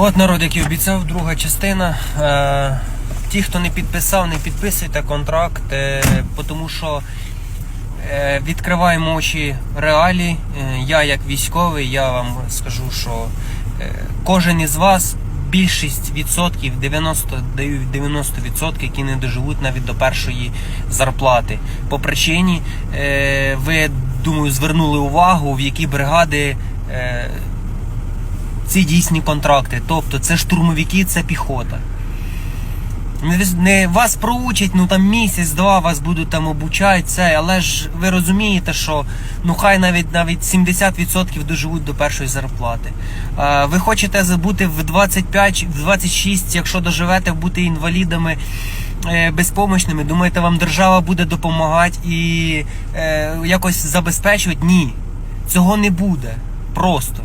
От народ, як і обіцяв, друга частина. Е, ті, хто не підписав, не підписуйте контракт, е, тому що е, відкриваємо очі реалій. Е, я як військовий, я вам скажу, що кожен із вас. Більшість відсотків, 90, даю 90 відсотків, які не доживуть навіть до першої зарплати. По причині, ви, думаю, звернули увагу, в які бригади ці дійсні контракти. Тобто це штурмовики, це піхота. Не, вас проучать, ну там місяць-два вас будуть там обучати, це, але ж ви розумієте, що ну хай навіть навіть 70% доживуть до першої зарплати. А, ви хочете бути в 25, в 26, якщо доживете, бути інвалідами. е, Безпомощними, думаєте, вам держава буде допомагати і е, якось забезпечувати? Ні, цього не буде. Просто.